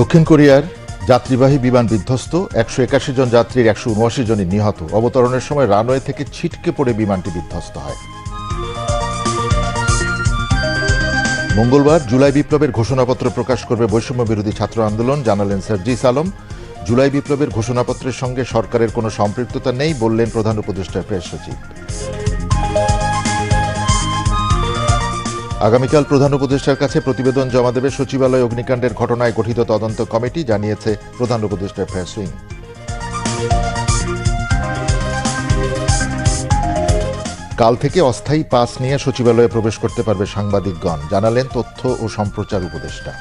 দক্ষিণ কোরিয়ার যাত্রীবাহী বিমান বিধ্বস্ত, একশো একাশি জন যাত্রীর একশো উনআশি জনই নিহত। অবতরণের সময় রানওয়ে থেকে ছিটকে পড়ে বিমানটি বিধ্বস্ত হয়। মঙ্গলবার জুলাই বিপ্লবের ঘোষণাপত্র প্রকাশ করবে বৈষম্য বিরোধী ছাত্র আন্দোলন, জানালেন সার্জিস আলম। জুলাই বিপ্লবের ঘোষণাপত্রের সঙ্গে সরকারের কোনো সম্পৃক্ততা নেই বললেন প্রধান উপদেষ্টা প্রেস সচিব। আগামীকাল প্রধান উপদেষ্টার কাছে প্রতিবেদন জমা দেবে সচিবালয় অগ্নিকাণ্ডের ঘটনায় গঠিত তদন্ত কমিটি, জানিয়েছে প্রধান উপদেষ্টা উইং কাল থেকে অস্থায়ী পাস নিয়ে সচিবালয়ে প্রবেশ করতে পারবে সাংবাদিকগণ, জানালেন তথ্য ও সম্প্রচার উপদেষ্টা।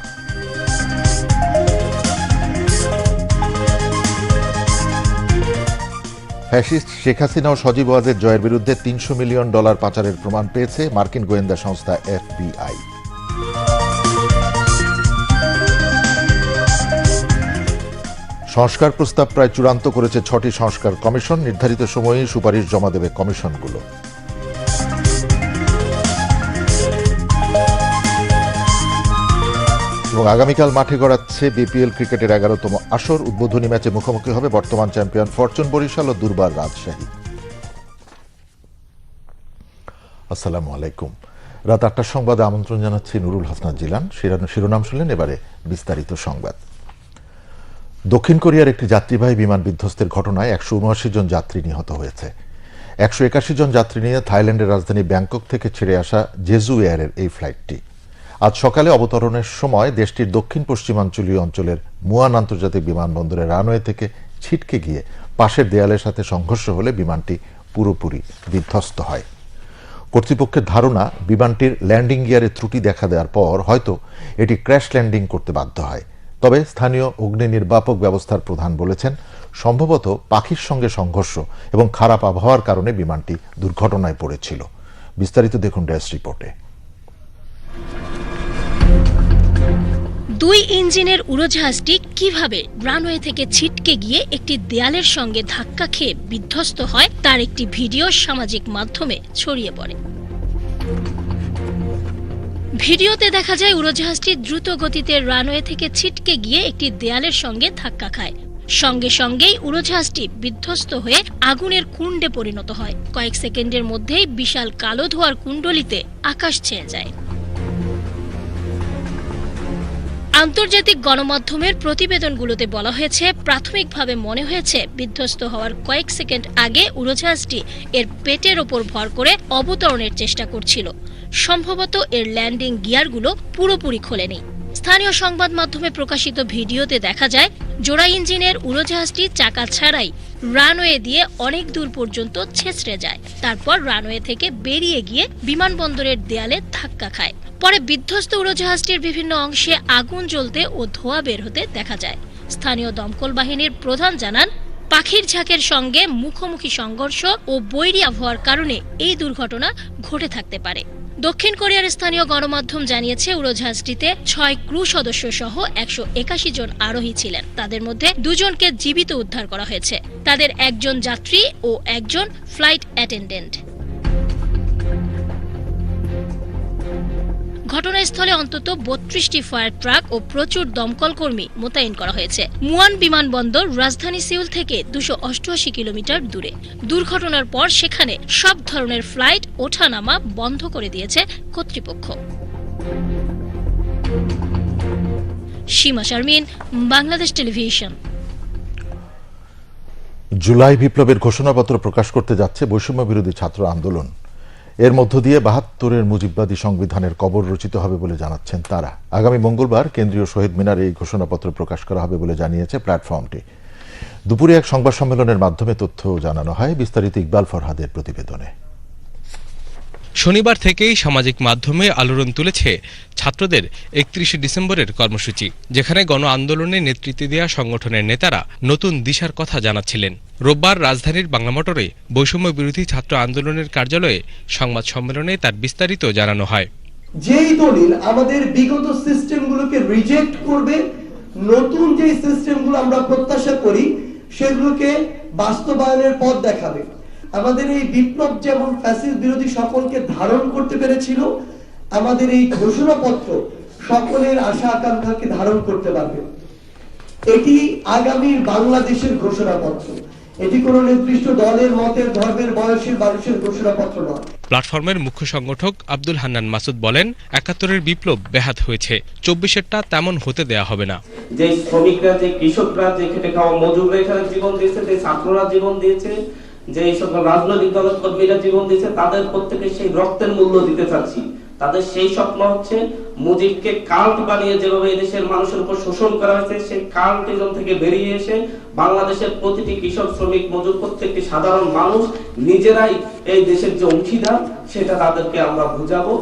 ফ্যাসিস্ট শেখ হাসিনা ও সজীব ওয়াজের জয়ের বিরুদ্ধে তিনশো মিলিয়ন ডলার পাচারের প্রমাণ পেয়েছে মার্কিন গোয়েন্দা সংস্থা এফবিআই। সংস্কার প্রস্তাব প্রায় চূড়ান্ত করেছে ছটি সংস্কার কমিশন। নির্ধারিত সময়ে সুপারিশ জমা দেবে কমিশনগুলো। এবং আগামীকাল মাঠে গড়াচ্ছে বিপিএল ক্রিকেটের এগারোতম আসর। উদ্বোধনী ম্যাচে মুখোমুখি হবে বর্তমান চ্যাম্পিয়ন ফরচুন বরিশাল ও দুর্বার রাজশাহী। আসসালামু আলাইকুম। রাত আটটার সংবাদে আমন্ত্রণ জানাচ্ছি নুরুল হাসনাত জিলান। শিরোনাম- শুনলেন, এবারে বিস্তারিত সংবাদ। দক্ষিণ কোরিয়ার একটি যাত্রীবাহী বিমান বিধ্বস্তের ঘটনায় একশো উনআশি জন যাত্রী নিহত হয়েছে। একশো একাশি জন যাত্রী নিয়ে থাইল্যান্ডের রাজধানী ব্যাংকক থেকে ছেড়ে আসা জেজু এয়ারের এই ফ্লাইটটি। আজ সকালে অবতরণের সময় দেশটির দক্ষিণ পশ্চিমাঞ্চলীয় অঞ্চলের মুয়ান আন্তর্জাতিক বিমানবন্দরের রানওয়ে থেকে ছিটকে গিয়ে পাশের দেয়ালের সাথে সংঘর্ষ হলে বিমানটি পুরোপুরি বিধ্বস্ত হয়। কর্তৃপক্ষের ধারণা, বিমানটির ল্যান্ডিং গিয়ারে ত্রুটি দেখা দেওয়ার পর হয়তো এটি ক্র্যাশ ল্যান্ডিং করতে বাধ্য হয়। তবে স্থানীয় অগ্নি নির্বাপক ব্যবস্থার প্রধান বলেছেন, সম্ভবত পাখির সঙ্গে সংঘর্ষ এবং খারাপ আবহাওয়ার কারণে বিমানটি দুর্ঘটনায় পড়েছিল। বিস্তারিত দেখুন ড্যাশ রিপোর্টে। দুই ইঞ্জিনের উড়োজাহাজটি কীভাবে রানওয়ে থেকে ছিটকে গিয়ে একটি দেয়ালের সঙ্গে ধাক্কা খেয়ে বিধ্বস্ত হয়, তার একটি ভিডিও সামাজিক মাধ্যমে ছড়িয়ে পড়ে। ভিডিওতে দেখা যায়, উড়োজাহাজটি দ্রুত গতিতে রানওয়ে থেকে ছিটকে গিয়ে একটি দেয়ালের সঙ্গে ধাক্কা খায়। সঙ্গে সঙ্গেই উড়োজাহাজটি বিধ্বস্ত হয়ে আগুনের কুণ্ডে পরিণত হয়। কয়েক সেকেন্ডের মধ্যেই বিশাল কালো ধোয়ার কুণ্ডলিতে আকাশ ছেয়ে যায়। আন্তর্জাতিক গণমাধ্যমের প্রতিবেদনগুলোতে বলা হয়েছে, প্রাথমিকভাবে মনে হয়েছে বিধ্বস্ত হওয়ার কয়েক সেকেন্ড আগে উড়োজাহাজটি এর পেটের ওপর ভর করে অবতরণের চেষ্টা করছিল। সম্ভবত এর ল্যান্ডিং গিয়ারগুলো পুরোপুরি খোলেনি। স্থানীয় সংবাদ মাধ্যমে প্রকাশিত ভিডিওতে দেখা যায়, জোড়া ইঞ্জিনের উড়োজাহাজটি চাকা ছাড়াই রানওয়ে দিয়ে অনেক দূর পর্যন্ত ছেঁচড়ে যায়। তারপর রানওয়ে থেকে বেরিয়ে গিয়ে বিমানবন্দরের দেয়ালে ধাক্কা খায়। পরে বিধ্বস্ত উড়োজাহাজটির বিভিন্ন অংশে আগুন জ্বলতে ও ধোঁয়া বের হতে দেখা যায়। স্থানীয় দমকল বাহিনীর প্রধান জানান, পাখির ঝাঁকের সঙ্গে মুখোমুখি সংঘর্ষ ও বৈরী আবহাওয়ার কারণে এই দুর্ঘটনা ঘটে থাকতে পারে। দক্ষিণ কোরিয়ার স্থানীয় গণমাধ্যম জানিয়েছে, উড়োজাহাজটিতে ছয় ক্রু সদস্য সহ একশো একাশি জন আরোহী ছিলেন। তাদের মধ্যে দুজনকে জীবিত উদ্ধার করা হয়েছে। তাদের একজন যাত্রী ও একজন ফ্লাইট অ্যাটেন্ডেন্ট। ঘটনাস্থলে অন্তত বত্রিশটি ফায়ার ট্রাক ও প্রচুর দমকল কর্মী মোতায়েন করা হয়েছে। মুয়ান বিমানবন্দর রাজধানী সিউল থেকে দুশো অষ্টআশি কিলোমিটার দূরে। দুর্ঘটনার পর সেখানে সব ধরনের ফ্লাইট ওঠানামা বন্ধ করে দিয়েছে কর্তৃপক্ষ। সীমা শারমিন, বাংলাদেশ টেলিভিশন। জুলাই বিপ্লবের ঘোষণাপত্র প্রকাশ করতে যাচ্ছে বৈষম্য বিরোধী ছাত্র আন্দোলন। এর মধ্য দিয়ে বাহাত্তরের মুজিববাদী সংবিধানের কবর রচিত হবে বলে জানাচ্ছেন তারা। আগামী মঙ্গলবার কেন্দ্রীয় শহীদ মিনার এই ঘোষণাপত্র প্রকাশ করা হবে বলে জানিয়েছে প্ল্যাটফর্মটি। দুপুরে এক সংবাদ সম্মেলনের মাধ্যমে তথ্য জানানো হয় বিস্তারিত ইকবাল ফরহাদের প্রতিবেদনে। শনিবার থেকেই সামাজিক মাধ্যমে আলোড়ন তুলেছে ছাত্রদের একত্রিশে ডিসেম্বরের কর্মসূচি, যেখানে গণ আন্দোলনে নেতৃত্ব দেওয়া সংগঠনের নেতারা নতুন দিশার কথা জানাচ্ছিলেন। রোববার রাজধানীর বাংলা মোটরে বৈষম্য বিরোধী ছাত্র আন্দোলনের কার্যালয়ে সংবাদ সম্মেলনে তার বিস্তারিত জানানো হয়। যেই দলিল আমাদের বিগত সিস্টেমগুলোকে রিজেক্ট করবে, নতুন যে সিস্টেমগুলো আমরা প্রত্যাশা করি, সেগুলোকে বাস্তবায়নের পথ দেখাবে। আমাদের এই বিপ্লব যেমন ফ্যাসিস্ট বিরোধী সকলকে ধারণ করতে পেরেছিল আমাদের এই ঘোষণাপত্র সকলের আশা আকাঙ্ক্ষাকে ধারণ করতে পারবে। এটি আগামীর বাংলাদেশের ঘোষণাপত্র। এটি কোনো নির্দিষ্ট দলের মতের ধর্মের বয়সের মানুষের ঘোষণাপত্র নয়। প্ল্যাটফর্মের মুখ্য সংগঠক আব্দুল হান্নান মাসুদ বলেন একাত্তরের বিপ্লব ব্যাহাত হয়েছে। চব্বিশেরটা তেমন হতে দেয়া হবে না। যে শ্রমিকরা যে কৃষকরা যে খেটে খাওয়া মজুররা এখানে জীবন দিয়েছে যে ছাত্ররা জীবন দিয়েছে যে এই সকল রাজনৈতিক দলের কর্মীরা জীবন দিয়েছে, তাদের প্রত্যেকে সেই রক্তের মূল্য দিতে চাচ্ছি। তাদের সেই স্বপ্ন হচ্ছে মুজিবকে কাল্ট বানিয়ে যেভাবে এদেশের মানুষের উপর শোষণ করা হয়েছে, সেই কাল্টিজম থেকে বেরিয়ে এসে বাংলাদেশের প্রতিটি কৃষক, শ্রমিক, মজুর, প্রত্যেকটি সাধারণ মানুষ নিজেরাই এই দেশের যে অংশীদার, সেটা তাদেরকে আমরা বুঝাবো।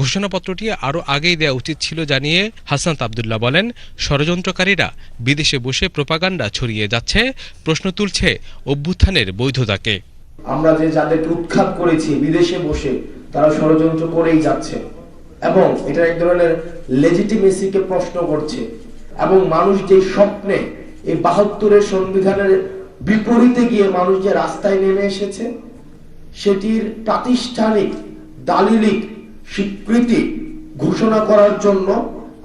ঘোষণাপত্রটি আরও আগেই দেওয়া উচিত ছিল জানিয়ে হাসান আবদুল্লাহ বলেন, ষড়যন্ত্রকারীরা বিদেশে বসে প্রোপাগান্ডা ছড়িয়ে যাচ্ছে, প্রশ্ন তুলছে অভ্যুত্থানের বৈধতাকে। আমরা যে যাদেরকে উৎখাত করেছি বিদেশে বসে, তারা ষড়যন্ত্র করেই যাচ্ছে এবং এটা এক ধরনের লেজিটিমেসিকে প্রশ্ন করছে এবং মানুষ যে স্বপ্নে এই বাহাত্তরের সংবিধানের বিপরীতে গিয়ে মানুষ যে রাস্তায় নেমে এসেছে, সেটির প্রাতিষ্ঠানিক, দালিলিক স্বীকৃতি ঘোষণা করার জন্য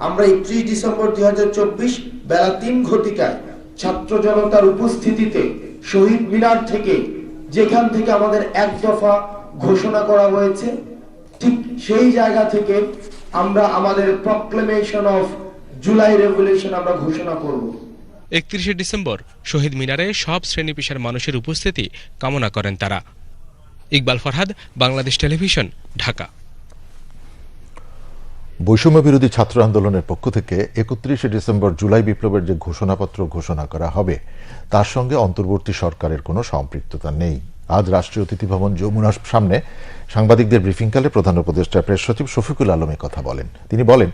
আমরা একত্রিশ ডিসেম্বর দুই বেলা তিন ঘটিকায় ছাত্র জনতার উপস্থিতিতে শহীদ মিনার থেকে যেখান থেকে আমাদের এক দফা ঘোষণা করা হয়েছে, ঠিক সেই জায়গা থেকে আমরা আমাদের প্রক্লেমেশন অফ জুলাই রেভলিউশন আমরা ঘোষণা করব। একত্রিশে ডিসেম্বর শহীদ মিনারে সব শ্রেণি পেশার মানুষের উপস্থিতি কামনা করেন তারা। ইকবাল ফরহাদ, বাংলাদেশ টেলিভিশন, ঢাকা। বৈষম্য বিরোধী ছাত্র আন্দোলনের পক্ষ থেকে একত্রিশে ডিসেম্বর জুলাই বিপ্লবের যে ঘোষণাপত্র ঘোষণা করা হবে, তার সঙ্গে অন্তর্বর্তী সরকারের কোনো সম্পৃক্ততা নেই। আজ রাষ্ট্রীয় অতিথি ভবন যমুনার সামনে সাংবাদিকদের ব্রিফিংকালে প্রধান উপদেষ্টা প্রেস সচিব শফিকুল আলম কথা বলেন। তিনি বলেন,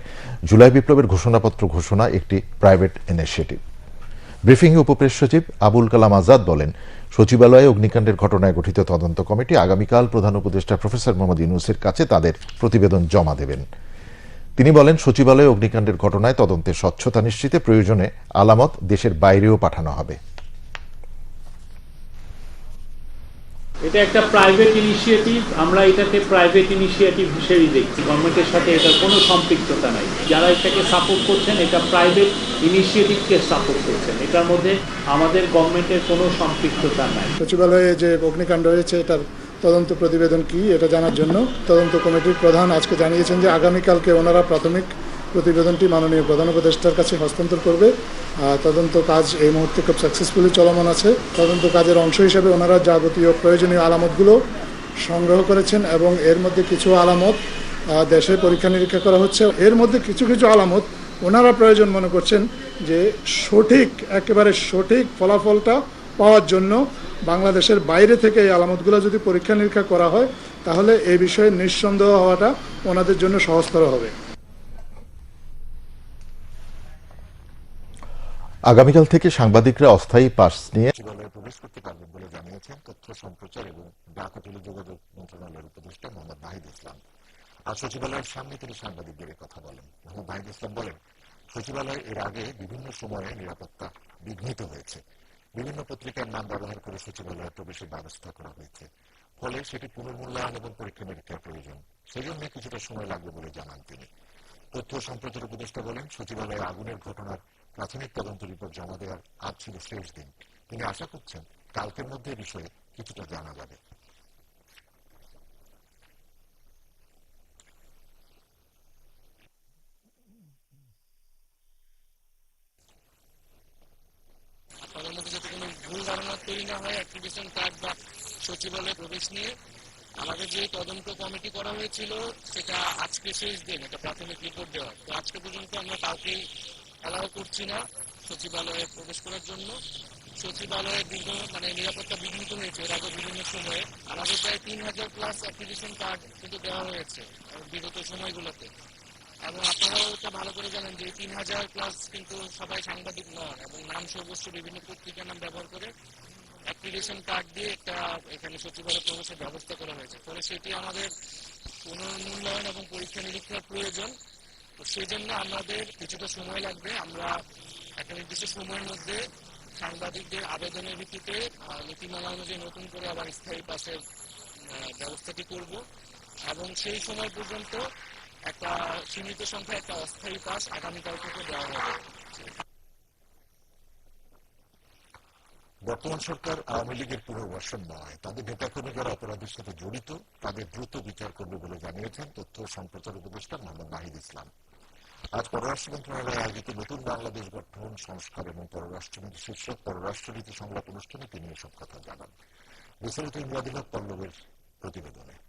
জুলাই বিপ্লবের ঘোষণাপত্র ঘোষণা একটি প্রাইভেট ইনিশিয়েটিভ। ব্রিফিংয়ে উপপ্রেস সচিব আবুল কালাম আজাদ বলেন, সচিবালয়ে অগ্নিকাণ্ডের ঘটনায় গঠিত তদন্ত কমিটি আগামীকাল প্রধান উপদেষ্টা প্রফেসর মোহাম্মদ ইউনুসের কাছে তাদের প্রতিবেদন জমা দেবেন। তিনি বলেন সচিবালয়ে অগ্নিকাণ্ডের ঘটনায় তদন্তে স্বচ্ছতা নিশ্চিতে প্রয়োজনে আলামত দেশের বাইরেও পাঠানো হবে। এটা একটা প্রাইভেট ইনিশিয়েটিভ আমরা এটাকে প্রাইভেট ইনিশিয়েটিভ হিসেবেই দেখছি। গভর্নমেন্টের সাথে এটার কোনো সম্পৃক্ততা নাই। যারা এটাকে সাপোর্ট করছেন এটা প্রাইভেট ইনিশিয়েটিভকে সাপোর্ট করছেন। এটার মধ্যে আমাদের গভর্নমেন্টের কোনো সম্পৃক্ততা নাই। সচিবালয়ে যে অগ্নিকাণ্ড হয়েছে এটার তদন্ত প্রতিবেদন কি, এটা জানার জন্য তদন্ত কমিটির প্রধান আজকে জানিয়েছেন যে আগামীকালকে ওনারা প্রাথমিক প্রতিবেদনটি মাননীয় প্রধান উপদেষ্টার কাছে হস্তান্তর করবে। তদন্ত কাজ এই মুহূর্তে খুব সাকসেসফুলি চলমান আছে। তদন্ত কাজের অংশ হিসেবে ওনারা যাবতীয় প্রয়োজনীয় আলামতগুলো সংগ্রহ করেছেন এবং এর মধ্যে কিছু আলামত দেশে পরীক্ষা নিরীক্ষা করা হচ্ছে। এর মধ্যে কিছু কিছু আলামত ওনারা প্রয়োজন মনে করছেন যে সঠিক, একেবারে সঠিক ফলাফলটা পাওয়ার জন্য বাংলাদেশের বাইরে থেকে এই আলামতগুলো যদি পরীক্ষা নিরীক্ষা করা হয় তাহলে এই বিষয়ে নিঃসন্দেহ হওয়াটা ওনাদের জন্য সহজতর হবে। আগামীকাল থেকে সাংবাদিকরা অস্থায়ী পাস নিয়ে সচিবালয়ে প্রবেশ করতে পারবেন বলে জানিয়েছেন তথ্য সম্প্রচার এবং ডাক ও টেলিযোগাযোগ মন্ত্রণালয়ের উপদেষ্টা মোহাম্মদ নাহিদ ইসলাম। আর সচিবালয়ের সামনে তিনি সাংবাদিকদের কথা বলেন। মোহাম্মদ নাহিদ ইসলাম বলেন সচিবালয় এর আগে বিভিন্ন সময়ে নিরাপত্তা বিঘ্নিত হয়েছে। বিভিন্ন পত্রিকার নাম ব্যবহার করে সচিবালয়ে প্রবেশের ব্যবস্থা করা হয়েছে। ফলে সেটি পুনর্মূল্যায়ন এবং পরীক্ষা নিরীক্ষার প্রয়োজন। সেজন্য কিছুটা সময় লাগবে বলে জানান তিনি। তথ্য সম্প্রচার উপদেষ্টা বলেন, সচিবালয়ে আগুনের ঘটনার প্রাথমিক তদন্ত রিপোর্ট জমা দেওয়ার আজ ছিল শেষ দিন। তিনি আশা করছেন কালকের মধ্যে বিষয়ে কিছুটা জানা যাবে তাদের মধ্যে যাতে কোনো ভুল ধারণা তৈরি না হয় অ্যাক্টিভিশন কার্ড বা সচিবালয়ে প্রবেশ নিয়ে আমাদের যে তদন্ত কমিটি করা হয়েছিল, সেটা আজকে শেষ দিন, এটা প্রাথমিক রিপোর্ট দেওয়া। তো আজকে পর্যন্ত আমরা কাউকেই অ্যালাউ করছি না সচিবালয়ে প্রবেশ করার জন্য। সচিবালয়ে দীর্ঘ মানে নিরাপত্তা বিঘ্নিত হয়েছে, এর আগে বিভিন্ন সময়ে। আমাদের প্রায় তিন হাজার প্লাস অ্যাপ্লিকেশন কার্ড কিন্তু দেওয়া হয়েছে, বিগত সময়গুলোতে। এবং আপনারাও এটা ভালো করে জানেন যে তিন হাজার প্লাস কিন্তু সবাই সাংবাদিক নন, এবং নাম সর্বস্ব বিভিন্ন পত্রিকার নাম ব্যবহার করে অ্যাপ্লিকেশন কার্ড দিয়ে একটা এখানে সচিবালয় প্রবেশের ব্যবস্থা করা হয়েছে। ফলে সেটি আমাদের পুনর্মূল্যায়ন এবং পরীক্ষা নিরীক্ষার প্রয়োজন। তো সেই জন্য আমাদের কিছুটা সময় লাগবে। আমরা একটা নির্দিষ্ট সময়ের মধ্যে সাংবাদিকদের আবেদনের ভিত্তিতে নীতিমালা অনুযায়ী নতুন করে আবার স্থায়ী পাশের ব্যবস্থাটি করব। এবং সেই সময় পর্যন্ত একটা সীমিত সংখ্যা একটা অস্থায়ী পাস আগামীকাল থেকে দেওয়া হবে। বর্তমান সরকার আওয়ামী লীগের পুনর্বাসন নয়। তাদের নেতাকর্মী যারা অপরাধের সাথে জড়িত, তাদের দ্রুত বিচার করবে বলে জানিয়েছেন তথ্য সম্প্রচার উপদেষ্টা মোহাম্মদ নাহিদ ইসলাম। আজ পররাষ্ট্র মন্ত্রণালয়ে আয়োজিত নতুন বাংলাদেশ গঠন, সংস্কার এবং পররাষ্ট্রনীতি শীর্ষক পররাষ্ট্রনীতি সংলাপ অনুষ্ঠানে তিনি এসব কথা জানান। বিস্তারিত ইমরাদিন পল্লবের প্রতিবেদনে।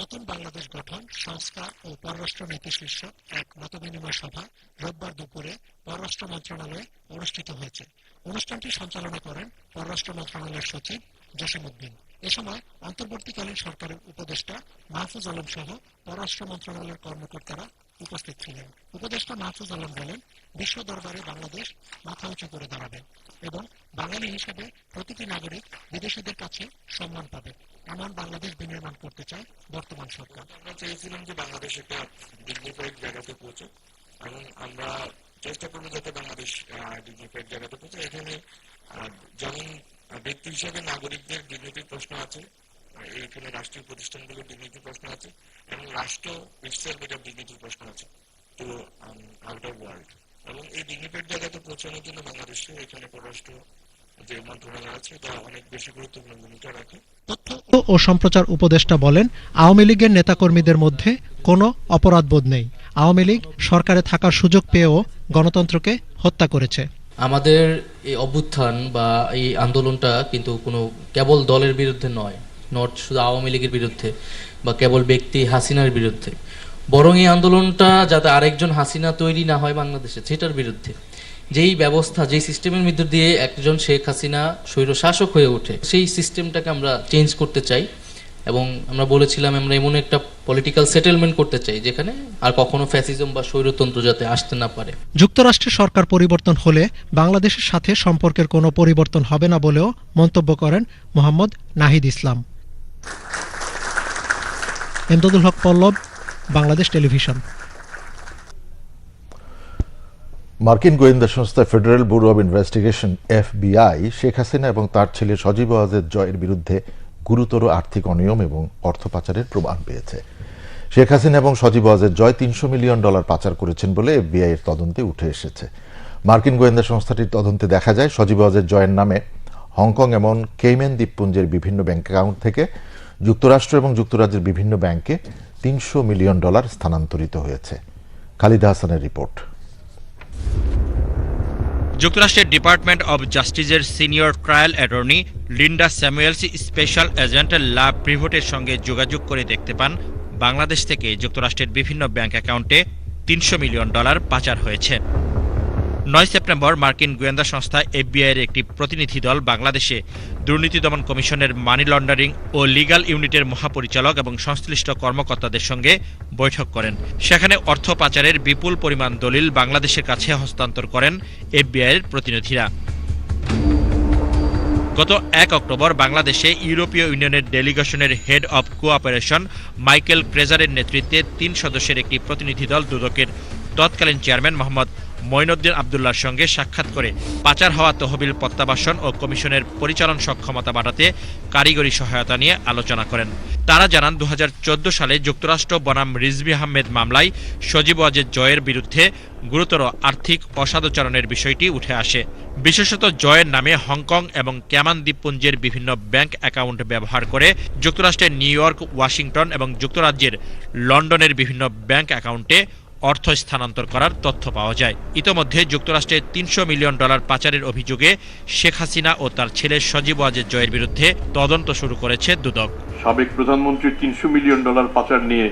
নতুন বাংলাদেশ গঠন, সংস্কার ও পররাষ্ট্র নীতি শীর্ষক এক মতবিনিময় সভা রোববার দুপুরে পররাষ্ট্র মন্ত্রণালয়ে অনুষ্ঠিত হয়েছে। অনুষ্ঠানটি সঞ্চালনা করেন পররাষ্ট্র মন্ত্রণালয়ের সচিব জসিমউদ্দিন এ সময় অন্তর্বর্তীকালীন সরকারের উপদেষ্টা মাহফুজ আলম সহ পররাষ্ট্র মন্ত্রণালয়ের কর্মকর্তারা উপস্থিত ছিলেন। উপদেষ্টা মাহফুজ আলম বলেন, বিশ্ব দরবারে বাংলাদেশ মাথা উঁচু করে দাঁড়াবে এবং বাঙালি হিসেবে প্রতিটি নাগরিক বিদেশিদের কাছে সম্মান পাবে। এমন বাংলাদেশ বিনির্মাণ করতে চায় বর্তমান সরকার। আমরা চেয়েছিলাম যে বাংলাদেশ একটা ডিগনিফাইড জায়গাতে পৌঁছে এবং আমরা চেষ্টা করব যাতে বাংলাদেশ ডিগনিফাইড জায়গাতে পৌঁছে এখানে যেমন ব্যক্তি হিসেবে নাগরিকদের ডিগনিটির প্রশ্ন আছে এইখানে রাষ্ট্রীয় প্রতিষ্ঠানগুলোর ডিগনিটির প্রশ্ন আছে? এবং রাষ্ট্র বিশ্বের বেটার ডিগনিটির প্রশ্ন আছে তো আউটার ওয়ার্ল্ড এবং এই ডিগনিফাইড জায়গাতে পৌঁছানোর জন্য বাংলাদেশে এখানে পররাষ্ট্র যে মন্ত্রণালয় আছে এটা অনেক বেশি গুরুত্বপূর্ণ ভূমিকা রাখে। তথ্য ও সম্প্রচার উপদেষ্টা বলেন আওয়ামী লীগের নেতাকর্মীদের মধ্যে কোনো অপরাধবোধ নেই। আওয়ামী লীগ সরকারে থাকার সুযোগ পেয়েও গণতন্ত্রকে হত্যা করেছে। আমাদের এই অভ্যুত্থান বা এই আন্দোলনটা কিন্তু কোনো কেবল দলের বিরুদ্ধে নয় নট শুধু আওয়ামী লীগের বিরুদ্ধে বা কেবল ব্যক্তি হাসিনার বিরুদ্ধে। বরং এই আন্দোলনটা যাতে আরেকজন হাসিনা তৈরি না হয় বাংলাদেশে, সেটার বিরুদ্ধে। যেই ব্যবস্থা, যেই সিস্টেমের মধ্যে দিয়ে একজন শেখ হাসিনা স্বৈর শাসক হয়ে ওঠে, সেই সিস্টেমটাকে আমরা চেঞ্জ করতে চাই। এবং আমরা বলেছিলাম আমরা এমন একটা পলিটিক্যাল সেটেলমেন্ট করতে চাই, যেখানে আর কখনো ফ্যাসিজম বা স্বৈরতন্ত্র যাতে আসতে না পারে। যুক্তরাষ্ট্রের সরকার পরিবর্তন হলে বাংলাদেশের সাথে সম্পর্কের কোনো পরিবর্তন হবে না বলেও মন্তব্য করেন মোহাম্মদ নাহিদ ইসলাম। এমদাদুল হক পল্লব, বাংলাদেশ টেলিভিশন। মার্কিন গোয়েন্দা সংস্থা federal bureau of investigation, FBI, Sheikh Hasina এবং তার ছেলে সজীব ওয়াজেদ জয়ের বিরুদ্ধে গুরুতর আর্থিক অনিয়ম এবং অর্থ পাচারের প্রমাণ পেয়েছে। শেখ হাসিনা এবং সজীব ওয়াজেদ জয় তিনশো মিলিয়ন ডলার পাচার করেছেন বলে এফবিআই এর তদন্তে উঠে এসেছে। মার্কিন গোয়েন্দা সংস্থাটির তদন্তে দেখা যায়, সজীব ওয়াজেদ জয়ের নামে হংকং এবং কেইমেন দ্বীপপুঞ্জের বিভিন্ন ব্যাংক অ্যাকাউন্ট থেকে যুক্তরাষ্ট্র এবং যুক্তরাজ্যের বিভিন্ন ব্যাংকে তিনশো মিলিয়ন ডলার স্থানান্তরিত হয়েছে। খালিদা হাসানের রিপোর্ট। যুক্তরাষ্ট্রের ডিপার্টমেন্ট অব জাস্টিসের senior trial attorney Linda Samuels special agent La প্রিভোটের সঙ্গে যোগাযোগ করে দেখতে পান, বাংলাদেশ থেকে যুক্তরাষ্ট্রের বিভিন্ন ব্যাংক অ্যাকাউন্টে তিনশো মিলিয়ন ডলার পাচার হয়েছে। নয় সেপ্টেম্বর মার্কিন গোয়েন্দা সংস্থা এফবিআইয়ের একটি প্রতিনিধি দল বাংলাদেশে দুর্নীতি দমন কমিশনের মানি লন্ডারিং ও লিগ্যাল ইউনিটের মহাপরিচালক এবং সংশ্লিষ্ট কর্মকর্তাদের সঙ্গে বৈঠক করেন। সেখানে অর্থ পাচারের বিপুল পরিমাণ দলিল বাংলাদেশের কাছে হস্তান্তর করেন এফবিআইয়ের প্রতিনিধিরা। গত এক অক্টোবর বাংলাদেশে ইউরোপীয় ইউনিয়নের ডেলিগেশনের হেড অব কোঅপারেশন মাইকেল ক্রেজারের নেতৃত্বে তিন সদস্যের একটি প্রতিনিধি দল দুদকের তৎকালীন চেয়ারম্যান মোহাম্মদ মঈনুদ্দিন আবদুল্লার সঙ্গে সাক্ষাৎ করে পাচার হওয়া তহবিল প্রত্যাবাসন ও কমিশনের পরিচালন সক্ষমতা বাড়াতে কারিগরি সহায়তা নিয়ে আলোচনা করেন। তারা জানান, দুহাজার চোদ্দ সালে যুক্তরাষ্ট্র বনাম রিজভি আহমেদ মামলায় সজীব ওয়াজেদ জয়ের বিরুদ্ধে গুরুতর আর্থিক অসাধুচরণের বিষয়টি উঠে আসে। বিশেষত জয়ের নামে হংকং এবং ক্যামান দ্বীপপুঞ্জের বিভিন্ন ব্যাংক অ্যাকাউন্ট ব্যবহার করে যুক্তরাষ্ট্রের নিউ ইয়র্ক, ওয়াশিংটন এবং যুক্তরাজ্যের লন্ডনের বিভিন্ন ব্যাংক অ্যাকাউন্টে অর্থ স্থানান্তর করার তথ্য পাওয়া যায়। ইতোমধ্যে যুক্তরাষ্ট্রের তিনশো মিলিয়ন ডলার পাচারের অভিযোগে শেখ হাসিনা ও তার ছেলে সজীব ওয়াজেদ জয়ের বিরুদ্ধে তদন্ত শুরু করেছে দুদক। সাবেক প্রধানমন্ত্রীর তিনশো মিলিয়ন ডলার পাচার নিয়ে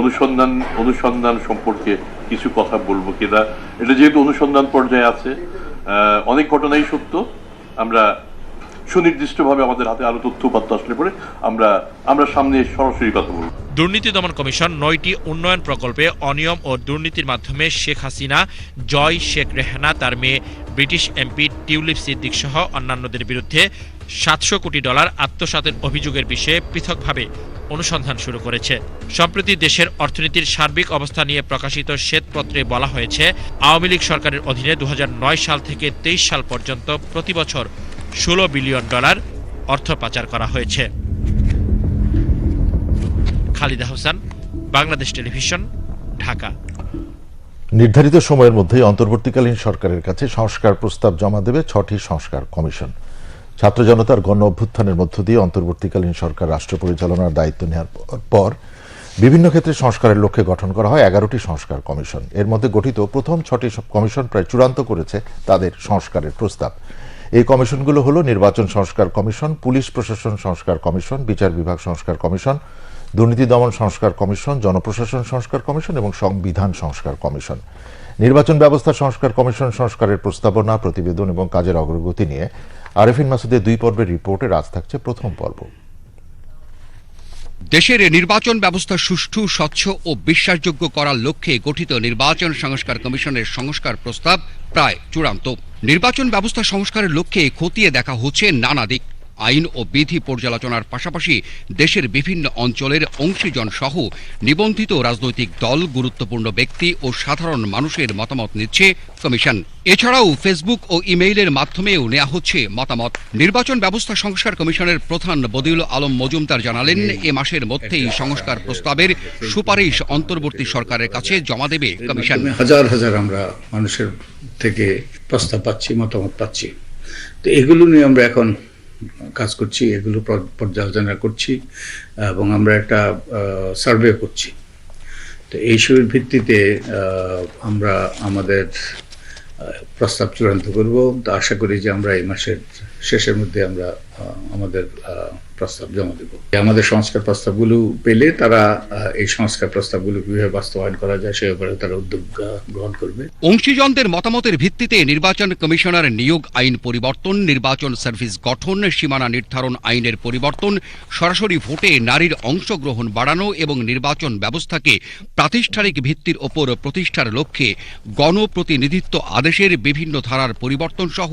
অনুসন্ধান অনুসন্ধান সম্পর্কে কিছু কথা বলব কিনা এটা যেহেতু অনুসন্ধান পর্যায়ে আছে অনেক ঘটনাই সত্য। আমরা সুনির্দিষ্টভাবে আমাদের হাতে আরও তথ্য উপাত্ত আসলে পরে আমরা আমরা সামনে সরাসরি কথা বলব। দুর্নীতি দমন কমিশন নয়টি উন্নয়ন প্রকল্পে অনিয়ম ও দুর্নীতির মাধ্যমে শেখ হাসিনা, জয় শেখ রেহানা, তার মেয়ে ব্রিটিশ এমপি টিউলিপ সিদ্দিক সহ অন্যান্যদের বিরুদ্ধে সাতশো কোটি ডলার আত্মসাতের অভিযোগের বিষয়ে পৃথকভাবে অনুসন্ধান শুরু করেছে। সম্প্রতি দেশের অর্থনীতির সার্বিক অবস্থা নিয়ে প্রকাশিত শ্বেতপত্রে বলা হয়েছে, আওয়ামী লীগ সরকারের অধীনে দু হাজার নয় সাল থেকে তেইশ সাল পর্যন্ত প্রতি বছর ষোলো বিলিয়ন ডলার অর্থ পাচার করা হয়েছে। খালিদা হোসেন, বাংলাদেশ টেলিভিশন, ঢাকা। নির্ধারিত সময়ের মধ্যেই অন্তর্বর্তীকালীন সরকারের কাছে সংস্কার প্রস্তাব জমা দেবে ছটি সংস্কার কমিশন। ছাত্র জনতার গণ অভ্যুত্থানের মধ্য দিয়ে অন্তর্বর্তীকালীন সরকার রাষ্ট্র পরিচালনার দায়িত্ব নেওয়ার পর বিভিন্ন ক্ষেত্রে সংস্কারের লক্ষ্যে গঠন করা হয় এগারোটি সংস্কার কমিশন। এর মধ্যে গঠিত প্রথম ছটি কমিশন প্রায় চূড়ান্ত করেছে তাদের সংস্কারের প্রস্তাব। এই কমিশনগুলো হলো নির্বাচন সংস্কার কমিশন, পুলিশ প্রশাসন সংস্কার কমিশন, বিচার বিভাগ সংস্কার কমিশন দুর্নীতি দমন সংস্কার কমিশন, জনপ্রশাসন সংস্কার কমিশন এবং সংবিধান সংস্কার কমিশন। নির্বাচন ব্যবস্থা সংস্কার কমিশন সংস্কারের প্রস্তাবনা, প্রতিবেদন এবং কাজের অগ্রগতি নিয়ে আরেফিন মাসুদের দুই পর্বের রিপোর্টের আজ থাকছে প্রথম পর্ব। দেশের নির্বাচন ব্যবস্থা সুষ্ঠু, স্বচ্ছ ও বিশ্বাসযোগ্য করার লক্ষ্যে গঠিত নির্বাচন সংস্কার কমিশনের সংস্কার প্রস্তাব প্রায় চূড়ান্ত। নির্বাচন ব্যবস্থা সংস্কারের লক্ষ্যে খতিয়ে দেখা হচ্ছে নানা দিক। আইন ও বিধি পর্যালোচনার পাশাপাশি দেশের বিভিন্ন অঞ্চলের অংশীজন সহ নিবন্ধিত রাজনৈতিক দল গুরুত্বপূর্ণ ব্যক্তি ও সাধারণ মানুষের মতামত নিচ্ছে কমিশন। এছাড়াও ফেসবুক ও ইমেইলের মাধ্যমেও নেওয়া হচ্ছে মতামত। নির্বাচন ব্যবস্থা সংস্কার কমিশনের প্রধান বদিউল আলম মজুমদার জানালেন এ মাসের মধ্যেই সংস্কার প্রস্তাবের সুপারিশ অন্তর্বর্তী সরকারের কাছে জমা দেবে কমিশন। হাজার হাজার আমরা মানুষের থেকে প্রস্তাব পাচ্ছি মতামত পাচ্ছি। তো এগুলো নিয়ে আমরা এখন কাজ করছি, এগুলো পর্যালোচনা করছি এবং আমরা একটা সার্ভে করছি। তো এইসবের ভিত্তিতে আমরা আমাদের প্রস্তাব চূড়ান্ত করব। তো আশা করি যে আমরা এই মাসের শেষের মধ্যে আমরা আমাদের প্রস্তাব জমা দেব। আমাদের সংস্কার প্রস্তাবগুলো পেলে তারা এই সংস্কার প্রস্তাবগুলো কীভাবে বাস্তবায়ন করা যায় সে ব্যাপারে তারা উদ্যোগ গ্রহণ করবে। অংশীজনদের মতামতের ভিত্তিতে নির্বাচন কমিশনার নিয়োগ আইন পরিবর্তন, নির্বাচন সার্ভিস গঠন, সীমানা নির্ধারণ আইনের পরিবর্তন, সরাসরি ভোটে নারীর অংশগ্রহণ বাড়ানো এবং নির্বাচন ব্যবস্থাকে প্রাতিষ্ঠানিক ভিত্তির ওপর প্রতিষ্ঠার লক্ষ্যে গণপ্রতিনিধিত্ব আদেশের বিভিন্ন ধারার পরিবর্তন সহ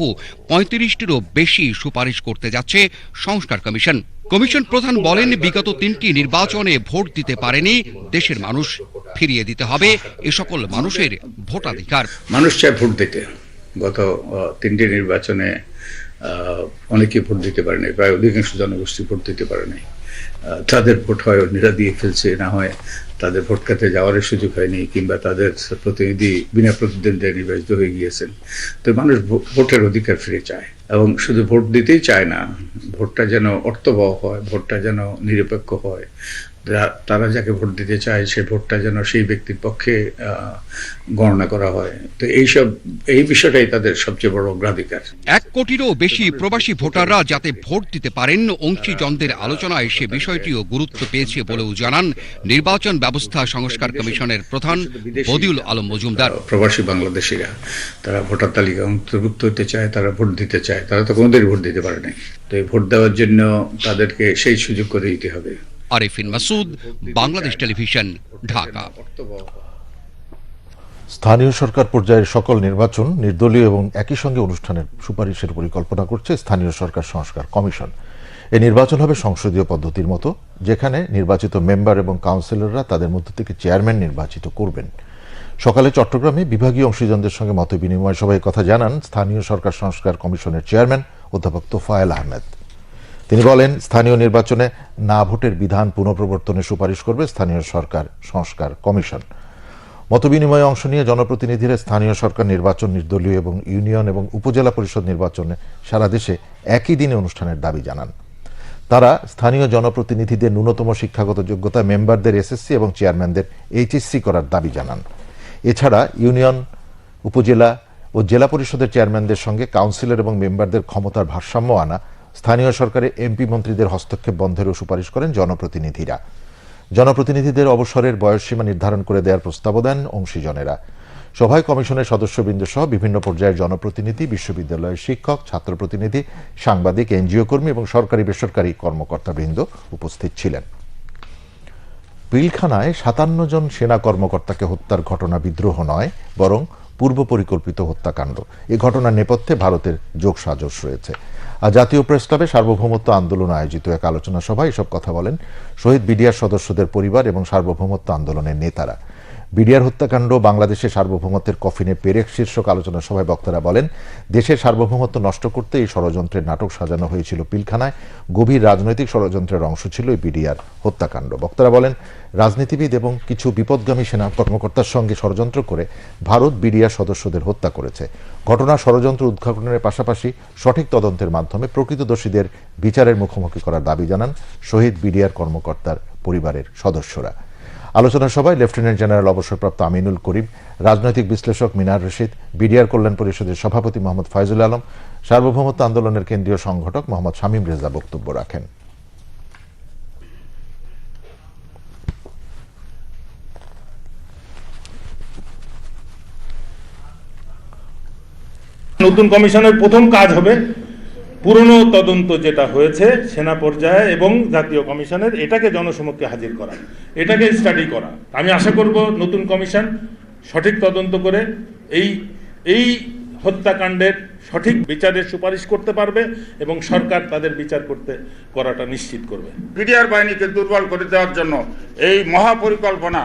পঁয়ত্রিশটিরও বেশি সুপারিশ করতে যাচ্ছে সংস্কার কমিশন। কমিশন প্রধান বলেন, বিগত তিনটি নির্বাচনে ভোট দিতে পারেনি দেশের মানুষ। ফিরিয়ে দিতে হবে এ সকল মানুষের ভোটাধিকার। মানুষ চায় ভোট দিতে। গত তিনটি নির্বাচনে অনেকে ভোট দিতে পারেনি। প্রায় অধিকাংশ জনগোষ্ঠী ভোট দিতে পারেনি। তাদের ভোট হয় অন্যরা দিয়ে ফেলছে, না হয় তাদের ভোট কাটে যাওয়ার সুযোগ হয়নি, কিংবা তাদের প্রতিনিধি বিনা প্রতিদ্বন্দ্বিতায় নির্বাচিত হয়ে গিয়েছেন। তো মানুষ ভোটের অধিকার ফিরে চায়, এবং শুধু ভোট দিতেই চায় না, ভোটটা যেন অর্থবহ হয়, ভোটটা যেন নিরপেক্ষ হয় তারা যাকে ভোট দিতে চায় সে ভোটটা যেন সেই ব্যক্তির পক্ষে গণনা করা হয়। তো এইসব এই বিষয়টাই তাদের সবচেয়ে বড় অগ্রাধিকার। এক কোটিরও বেশি প্রবাসী ভোটাররা যাতে ভোট দিতে পারেন অংশীজনদের আলোচনায় সে বিষয়টিও গুরুত্ব পেয়েছে বলেও জানান নির্বাচন ব্যবস্থা সংস্কার কমিশনের প্রধান বদিউল আলম মজুমদার। প্রবাসী বাংলাদেশিরা তারা ভোটার তালিকা অন্তর্ভুক্ত হতে চায় তারা ভোট দিতে চায় তারা তো কোনোদিনই ভোট দিতে পারে নাই। তো এই ভোট দেওয়ার জন্য তাদেরকে সেই সুযোগ করে দিতে হবে। আরিফিন মাসুদ বাংলাদেশ টেলিভিশন, ঢাকা। স্থানীয় সরকার পর্যায়ের সকল নির্বাচন নির্দলীয় এবং একই সঙ্গে অনুষ্ঠানের সুপারিশের পরিকল্পনা করছে স্থানীয় সরকার সংস্কার কমিশন। এই নির্বাচন হবে সংসদীয় পদ্ধতির মতো, যেখানে নির্বাচিত মেম্বার এবং কাউন্সিলররা তাদের মধ্য থেকে চেয়ারম্যান নির্বাচিত করবেন। সকালে চট্টগ্রামে বিভাগীয় অংশীজনদের সঙ্গে মত বিনিময় সভায় কথা জানান স্থানীয় সরকার সংস্কার কমিশনের চেয়ারম্যান অধ্যাপক তোফায়েল আহমেদ। তিনি বলেন, স্থানীয় নির্বাচনে না ভোটের বিধান পুনঃপ্রবর্তনের সুপারিশ করবে স্থানীয় সরকার, সংস্কার কমিশন। মতবিনিময়ে অংশ নিয়ে জনপ্রতিনিধিরা স্থানীয় সরকার নির্বাচন নির্দলীয় এবং ইউনিয়ন এবং উপজেলা পরিষদ নির্বাচনে সারা দেশে একই দিনে অনুষ্ঠানের দাবি জানান। তারা স্থানীয় জনপ্রতিনিধিদের ন্যূনতম শিক্ষাগত যোগ্যতা মেম্বারদের এসএসসি এবং চেয়ারম্যানদের এইচএসসি করার দাবি জানান। এছাড়া ইউনিয়ন, উপজেলা ও জেলা পরিষদের চেয়ারম্যানদের সঙ্গে কাউন্সিলর এবং মেম্বারদের ক্ষমতার ভারসাম্য আনা স্থানীয় সরকারে এমপি মন্ত্রীদের হস্তক্ষেপ বন্ধেরও সুপারিশ করেন জনপ্রতিনিধিরা। জনপ্রতিনিধিদের অবসরের বয়সসীমা নির্ধারণ করে দেওয়ার প্রস্তাবও দেন অংশীজনেরা। সভায় কমিশনের সদস্যবৃন্দ সহ বিভিন্ন পর্যায়ের জনপ্রতিনিধি, বিশ্ববিদ্যালয়ের শিক্ষক ছাত্র প্রতিনিধি সাংবাদিক, এনজিও কর্মী এবং সরকারি বেসরকারি কর্মকর্তাবৃন্দ উপস্থিত ছিলেন। পিলখানায় সাতান্ন জন সেনা কর্মকর্তাকে হত্যার ঘটনা বিদ্রোহ নয়, বরং পূর্ব পরিকল্পিত হত্যাকাণ্ড। এ ঘটনার নেপথ্যে ভারতের যোগসাজশ রয়েছে। আর জাতীয় প্রেস ক্লাবে সার্বভৌমত্ব আন্দোলন আয়োজিত এক আলোচনা সভায় এসব কথা বলেন শহীদ বিডিআর সদস্যদের পরিবার এবং সার্বভৌমত্ব আন্দোলনের নেতারা। বিডিআর হত্যাকাণ্ড বাংলাদেশের সার্বভৌমত্বের কফিনে পেরেক শীর্ষক আলোচনা সভায় বক্তারা বলেন, দেশের সার্বভৌমত্ব নষ্ট করতে এই ষড়যন্ত্রের নাটক সাজানো হয়েছিল পিলখানায়। গভীর রাজনৈতিক ষড়যন্ত্রের অংশ ছিল এই বিডিআর হত্যাকাণ্ড। বক্তারা বলেন, রাজনীতিবিদ এবং কিছু বিপদগামী সেনা কর্মকর্তার সঙ্গে ষড়যন্ত্র করে ভারত বিডিআর সদস্যদের হত্যা করেছে। ঘটনা ষড়যন্ত্র উদ্ঘাটনের পাশাপাশি সঠিক তদন্তের মাধ্যমে প্রকৃত দোষীদের বিচারের মুখোমুখি করার দাবি জানান শহীদ বিডিআর কর্মকর্তার পরিবারের সদস্যরা। আলোচনা সভায় লেফটেন্যান্ট জেনারেল অবসরপ্রাপ্ত আমিনুল করিম, রাজনৈতিক বিশ্লেষক মিনার রশিদ, বিডিআর কল্যাণ পরিষদের সভাপতি মোহাম্মদ ফয়জুল আলম, সার্বভৌমত্ব আন্দোলনের কেন্দ্রীয় সংগঠক মোহাম্মদ শামীম রেজা বক্তব্য রাখেন। নতুন কমিশনের প্রথম কাজ হবে পুরনো তদন্ত যেটা হয়েছে সেনা পর্যায়ে এবং জাতীয় কমিশনের, এটাকে জনসমক্ষে হাজির করা, এটাকে স্টাডি করা। আমি আশা করব নতুন কমিশন সঠিক তদন্ত করে এই এই হত্যাকাণ্ডের সঠিক বিচারের সুপারিশ করতে পারবে এবং সরকার তাদের বিচার করতে, করাটা নিশ্চিত করবে। বিডিআর বাহিনীকে দুর্বল করে দেওয়ার জন্য এই মহাপরিকল্পনা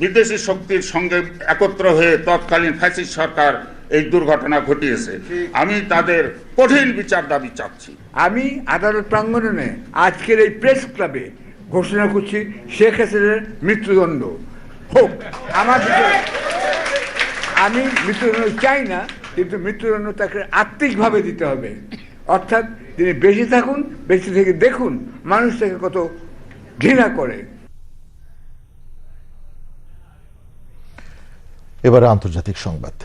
বিদেশি শক্তির সঙ্গে একত্র হয়ে তৎকালীন ফ্যাসিস্ট সরকার এই দুর্ঘটনা ঘটিয়েছে। আমি তাদের কঠিন বিচার দাবি চাচ্ছি। আমি আদালত প্রাঙ্গণে আজকের এই প্রেস ক্লাবে ঘোষণা করছি শেখ হাসিনার মৃত্যুদণ্ড। হোক আমার আমি মৃত্যুদণ্ড চাই না কিন্তু মৃত্যুদণ্ড তাকে আত্মিকভাবে দিতে হবে। অর্থাৎ তিনি বেঁচে থাকুন বেঁচে থেকে দেখুন মানুষ তাকে কত ঘৃণা করে। এবারে আন্তর্জাতিক সংবাদ।